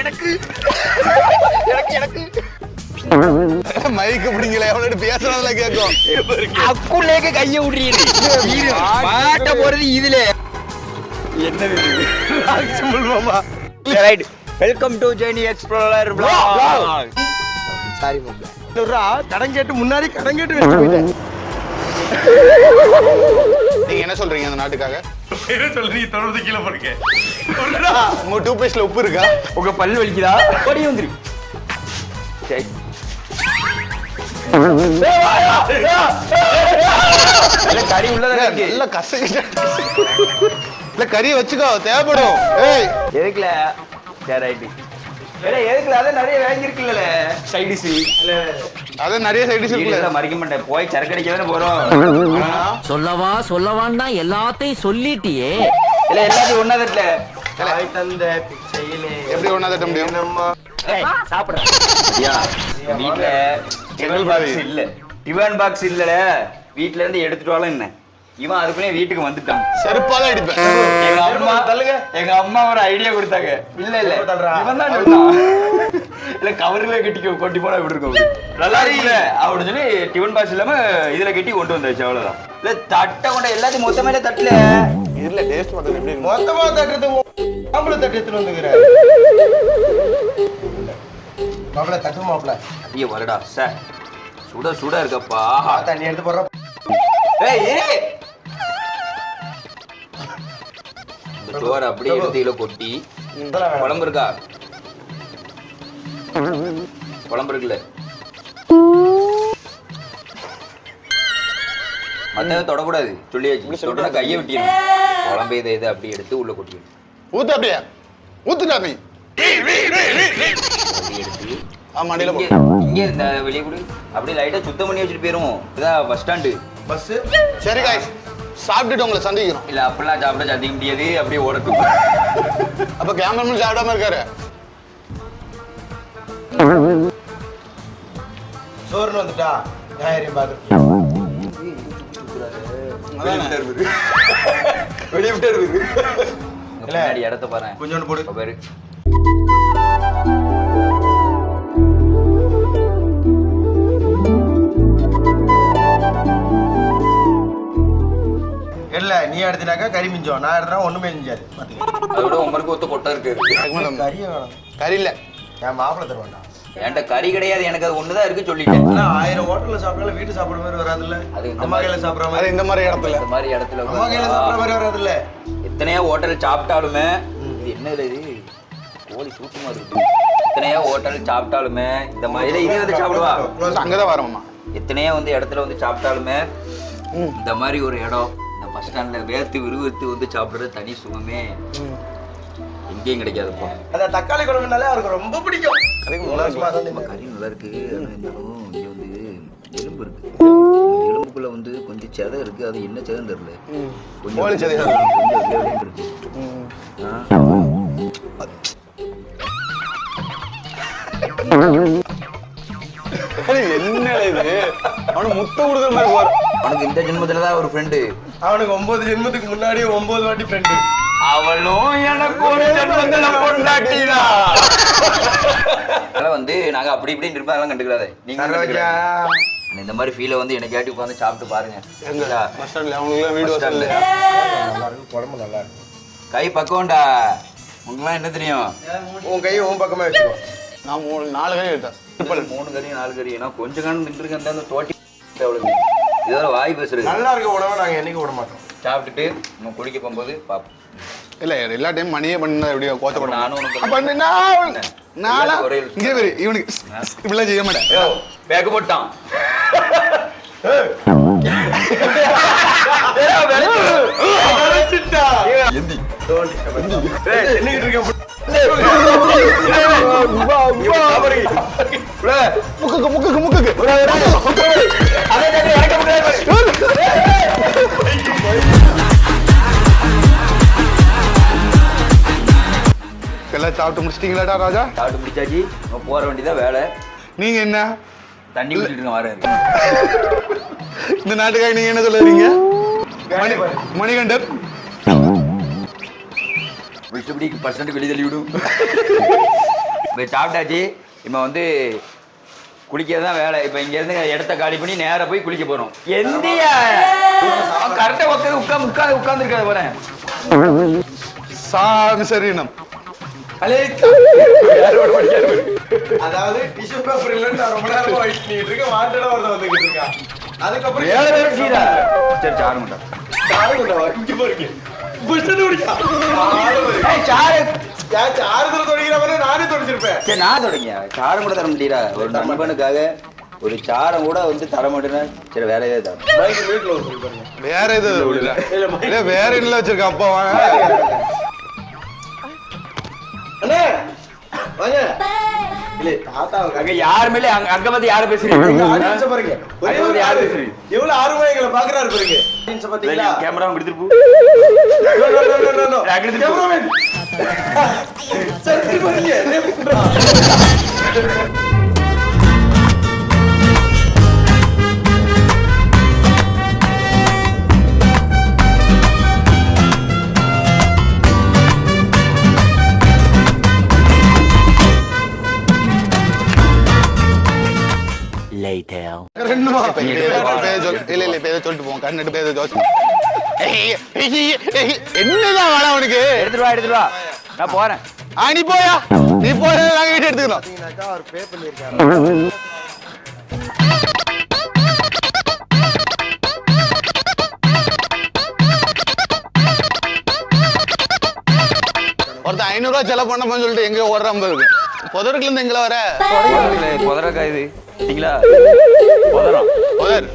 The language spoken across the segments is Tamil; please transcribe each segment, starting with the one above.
எனக்கு. எனக்கு எனக்கு. மைக்கு பிடிங்கல எவ்வளவு பேசுறதுல கேட்கும். அக்குள்ளேக்கு கைய விடுறீரு மாட்ட போறது இதுல. Right welcome to Jeni explorer sorry மாப்பிள்ள கடன் கேட்டு முன்னாடி கடன் கேட்டு நீங்க என்ன சொல்றீங்க அந்த நாட்டுக்காக? என்ன சொல்லு நீ தொடர்ந்து கீழே போடுங்க உங்க டூ பேஸ்ட்ல உப்பு இருக்கா? உங்க பல்லு வலிக்குதா? ஓடி வந்துரு. சரி. இல்ல, கறி உள்ளதா இருக்கு. நல்ல கசகிட்ட இல்ல கறியை வச்சுக்கோ தேவைப்படும். ஏய். எதுக்குல? சரி ரைட்டு ஏடா எதுக்குல? அதான் நிறைய வாங்கியிருக்குல்ல சைடிஸ் அதான் நிறைய சைடிஸ் இருக்குல்ல. மறைக்க மாட்டேன். போய் சரக்கு தானே போறோம். சொல்லவா சொல்லவான்னா எல்லாத்தையும் சொல்லிட்டியே. இல்ல எல்லாத்தையும் ஒண்ணா தட்டல. தந்த பிச்சையிலே. எப்படி ஒண்ணா தட்ட முடியும்? என்னம்மா? சாப்பிட. ஐயா வீட்ல டிவன் பாக்ஸ் இல்ல. டிவன் பாக்ஸ் இல்லல வீட்ல இருந்து எடுத்துட்டு வரலாம் என்ன? இவன் அதுக்குள்ளே வீட்டுக்கு வந்துட்டான். செருப்பால அடிப்பேன். எங்க அம்மா தள்ளுங்க. எங்க அம்மா ஒரு ஐடியா கொடுத்தாங்க. இல்ல இல்ல? இவன் தான். இல்ல கவர்ல கட்டி கொட்டி போனா இப்படி இருக்கும்? நல்லா இருக்குல்ல? அப்படின்னு சொல்லி டிவன் பாக்ஸ் இல்லாம இதுல கட்டி கொண்டு வந்தாச்சு அவ்வளவுதான். இல்ல தட்டை கொண்ட எல்லாத்தையும் மொத்தமே தட்டல. இதுல டேஸ்ட் பார்த்தது எப்படி மொத்தமா தட்டுறது மாப்பிள்ள தட்டு எடுத்துட்டு வந்துக்கிற. மாப்பிள்ள தட்டு மாப்பிள்ள ஐயோ வரடா சார் சுட சுட இருக்கப்பா. தண்ணி எடுத்து போடுற. ஏய் இந்த சோறு அப்படியே எடுத்து கொட்டி குழம்பு இருக்கா? குழம்பு இருக்குல்ல? மத்தத தொடக்கூடாது. சொல்லியாச்சு. தொடனா கையை வெட்டிடணும். குழம்பு இதை இதை அப்படியே எடுத்து உள்ள கொட்டிடணும். ஊத்து அப்படியே. ஊத்துடா நீ. அப்படியே எடுத்து ஆமா அடியில இங்க போ. இங்க இந்த வெளியே கொடு. அப்படியே லைட்டா சுத்தம் பண்ணி வச்சுட்டு போயிருவோம். இதான் பஸ் ஸ்டாண்டு பஸ் சரி காய்ஸ் சாப்பிட்டுட்டு உங்களை சந்திக்கிறோம். இல்ல அப்படிலாம் சாப்பிட சந்திக்க முடியாது. அப்படியே ஓடட்டும். அப்ப கேமராமேன் சாப்பிடாம இருக்காரு. சோறுன்னு வந்துட்டா. ஞாயிறு பாத்து வெளியே விட்டு இருக்குது இடத்த பாரு கொஞ்சோண்டு போடு. பாரு. இல்ல நீ எடுத்தினாக்கா கறி மிஞ்சம். நான் எடுத்தா ஒண்ணுமே மிஞ்சாது. பாத்துக்க. அதோட உமருக்கு ஒத்த கொட்டை இருக்கு. கறியே வேணும். கறி இல்ல. என் மாப்பிள்ள தருவாண்டா என்கிட்ட கறி கிடையாது. எனக்கு அது ஒண்ணுதான் இருக்கு சொல்லிட்டேன். ஆனா ஆயிரம் ஹோட்டல்ல சாப்பிட்டாலும் வீட்டு சாப்பிடுற மாதிரி வராதுல்ல? அது இந்த அம்மா கையில சாப்பிடுற அது மாதிரி இந்த மாதிரி இடத்துல. இந்த மாதிரி இடத்துல அம்மா கையில சாப்பிடுற மாதிரி வராதுல்ல? எத்தனையோ ஹோட்டல் சாப்பிட்டாலுமே இது என்ன இது? கோழி சூட்டுமா இருக்கு. எத்தனையோ ஹோட்டல் சாப்பிட்டாலுமே இந்த மாதிரி இது வந்து சாப்பிடுவா? அங்கதான் வரோம்மா. எத்தனையோ வந்து இடத்துல வந்து சாப்பிட்டாலுமே ம். இந்த மாதிரி ஒரு இடம். பஸ் ஸ்டாண்ட்ல வேர்த்து விறுவிறுத்து வந்து சாப்பிடுறது தனி சுகமே. எங்கேயும் கிடைக்காதுப்பா. அந்த தக்காளி குழம்புனாலே அவருக்கு ரொம்ப பிடிக்கும். கறி நல்லா இருக்கு. இருந்தாலும் இங்க வந்து எலும்பு இருக்கு. எலும்புக்குள்ள வந்து கொஞ்சம் செதை இருக்கு. அது என்ன செதைன்னு தெரியல. கொஞ்சம் இருக்கு. என்ன இது? அவனு முத்த கொடுக்குற மாதிரி உனக்கு இந்த ஜென்மத்துல தான் ஒரு ஃப்ரெண்டு அவனுக்கு ஒன்பது ஜென்மத்துக்கு முன்னாடியே ஒன்பது வாட்டி ஃப்ரெண்டு அவளும் எனக்கு ஒரு ஜென்மத்துல பொண்டாட்டிதா அதனால வந்து நாங்க அப்படி இப்படி இருப்போம் அதெல்லாம் கண்டுக்கிறாத நீங்க. இந்த மாதிரி ஃபீலை வந்து என்னைக்காட்டி உட்காந்து சாப்பிட்டு பாருங்க. வசதியில்ல நல்லா இருக்கு குழம்பு நல்லா இருக்கு. கை பக்கம்டா உங்களுக்குலாம் என்ன தெரியும்? உன் கையை உன் பக்கமா வச்சுக்கோ. நான் மூணு நாலு கறி எடுத்தேன். மூணு கறி நாலு கறி ஏன்னா கொஞ்ச காலம் நின்றுருக்க அந்த தோட்டி அவ்வளவு இதோட வாய் பேசுறது. நல்லா இருக்க உணவை நாங்க என்னைக்கு விட மாட்டோம். சாப்பிட்டுட்டு நம்ம குளிக்க போகும்போது பார்ப்போம் இல்ல எல்லா டைம் மணியே பண்ணா எப்படியோ நானும் உனக்கு அப்ப வந்து நான் நானா? ஒரே இங்கே பேரு இவனுக்கு இப்படிலாம் செய்ய மாட்டேன். யோ பேக் போட்டான். சாப்பிட்டு முடிச்சிட்டீங்களாடா ராஜா? சாப்பிட்டு முடிச்சாச்சு. நம்ம போற வேண்டியதான் வேலை. நீங்க என்ன? தண்ணி குடிச்சிட்டு வரேன். இந்த நாட்டுக்காக நீங்க என்ன சொல்லுறீங்க? மணி மணிகண்டன். விஷ்ணுபடி பர்சன்ட் வெளியே தள்ளி விடும் இப்போ சாப்பிட்டாச்சு. இப்போ வந்து குளிக்கிறது தான் வேலை. இப்போ இங்கேருந்து இடத்த காலி பண்ணி நேரா போய் குளிக்க போகிறோம் எந்தியா கரெக்டாக உட்காந்து உட்காந்து உட்காந்து உட்காந்துருக்காது போகிறேன் சாமி சரீனம் அதாவது டிஷ்யூ பேப்பர் இல்லைன்னு நான் ரொம்ப நேரமா வெயிட் பண்ணிட்டு இருக்கேன். வாண்டடா ஒருத்தன் வந்துகிட்டு இருக்கான். அதுக்கப்புறம் ஏழு பேர் சீரா சரி சாரு மட்டும் இங்க பாருங்க. ஏய், சாரு. ஆறுதல் மாதிரி நானே தொடச்சிருப்பேன். சரி நான் தொடங்க சாரம் கூட தர முடியல ஒரு நண்பனுக்காக ஒரு சாரம் கூட வந்து தர மாட்டேன்னா சரி வேற ஏதாவது பாருங்க வேற எது இல்ல இல்ல. வேற என்ன வச்சிருக்க அப்பா வாங்க. அண்ணே வாங்க. இல்ல தாத்தா அங்க யாருமே இல்ல அங்க அங்க வந்து யாரு பேசுறீங்க? அ பாருங்க. ஒரே யாரு. பேசுறீங்க? எவ்வளவு ஆர்வம் எங்களை பாக்குறாரு பாருங்க பாத்தீங்களா கேமரா போ. அங்க சரி, பாருங்க. ஜோசி என்னதான் வேணாம் உனக்கு? எடுத்துட்டு வா எடுத்துட்டு வா. நான் போறேன். ஆ நீ போயா? நீ போய நாங்க வீட்டு பாத்தீங்கன்னாக்கா அவர் pay பண்ணியிருக்காரு. ஒருத்தன் ஐநூறு ரூபாய் செலவு பண்ண சொல்லிட்டு எங்க ஓடுறான் பாருங்க புதருக்குல இருந்து எங்களை வர? புதரக்கா இது. சரிங்களா புதரம் புதர்.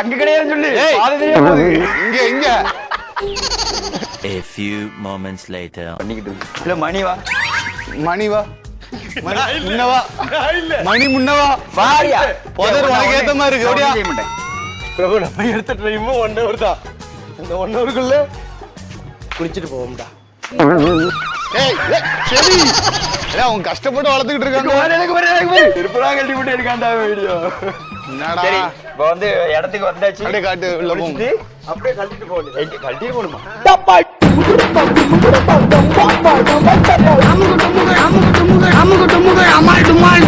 அங்க கிடையாது சொல்லு. இங்க இங்க. A few moments later. பண்ணிக்கிட்டு. இல்ல மணி வா. மணி வா. மணி முன்னவா மணி முன்னவா வாரியா. புதர் உனக்கு ஏத்த மாதிரி இருக்கு. ஓடியா. பிரபு நம்ம எடுத்த ட்ரைமும் ஒன் ஹவர் தான். இந்த ஒன் ஹவருக்குள்ள குளிச்சுட்டு போவோம்டா. ஏய் ஏய், சரி ஏய், அவங்க கஷ்டப்பட்டு வளர்த்துக்கிட்டு இருக்காங்க திருப்பலாம் கட்டி போட்டு இருக்காண்டா வீடியோ என்னடா சரி இப்போ வந்து இடத்துக்கு வந்தாச்சு அப்படியே காட்டு உள்ள குளிச்சுட்டு, அப்படியே கழட்டிட்டு போக வேண்டியது எங்க கழட்டி போடுமா அமுகு டுமுகு அமால் டுமால்